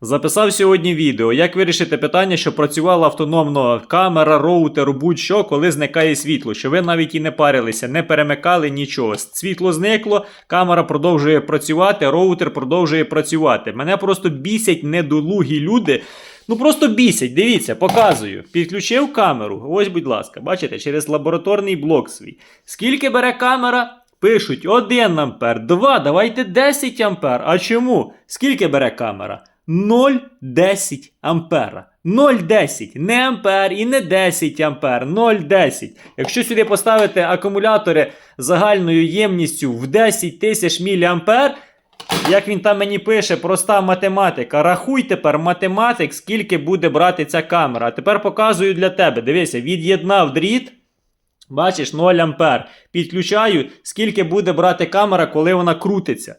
Записав сьогодні відео, як вирішити питання, щоб працювала автономно камера, роутер, будь-що, коли зникає світло, що ви навіть і не парилися, не перемикали нічого. Світло зникло, камера продовжує працювати, роутер продовжує працювати. Мене просто бісять недолугі люди. Ну просто бісять, дивіться, показую. Підключив камеру. Ось, будь ласка, бачите, через лабораторний блок свій. Скільки бере камера? Пишуть 1 ампер, 2, давайте 10 ампер. А чому? Скільки бере камера? 0,10 ампера. 0,10. Не ампер і не 10 ампер. 0,10. Якщо сюди поставити акумулятори загальною ємністю в 10 тисяч мА, як він там мені пише, проста математика. Рахуй тепер математик, скільки буде брати ця камера. А тепер показую для тебе. Дивися, від'єднав дріт. Бачиш, 0 ампер. Підключаю, скільки буде брати камера, коли вона крутиться.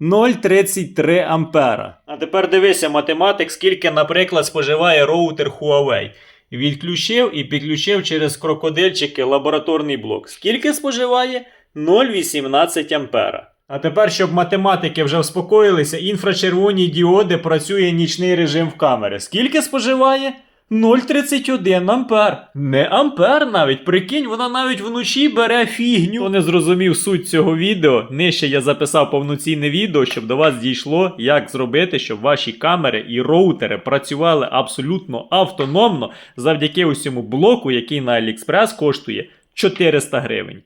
0,33 ампера. А тепер дивися, математик, скільки, наприклад, споживає роутер Huawei. Відключив і підключив через крокодильчики лабораторний блок. Скільки споживає? 0,18 ампера. А тепер, щоб математики вже успокоїлися, інфрачервоні діоди працює нічний режим в камери. Скільки споживає? 0,31 ампер. Не ампер навіть. Прикинь, вона навіть вночі бере фігню. Хто не зрозумів суть цього відео, нижче я записав повноцінне відео, щоб до вас дійшло, як зробити, щоб ваші камери і роутери працювали абсолютно автономно завдяки усьому блоку, який на AliExpress коштує 400 гривень.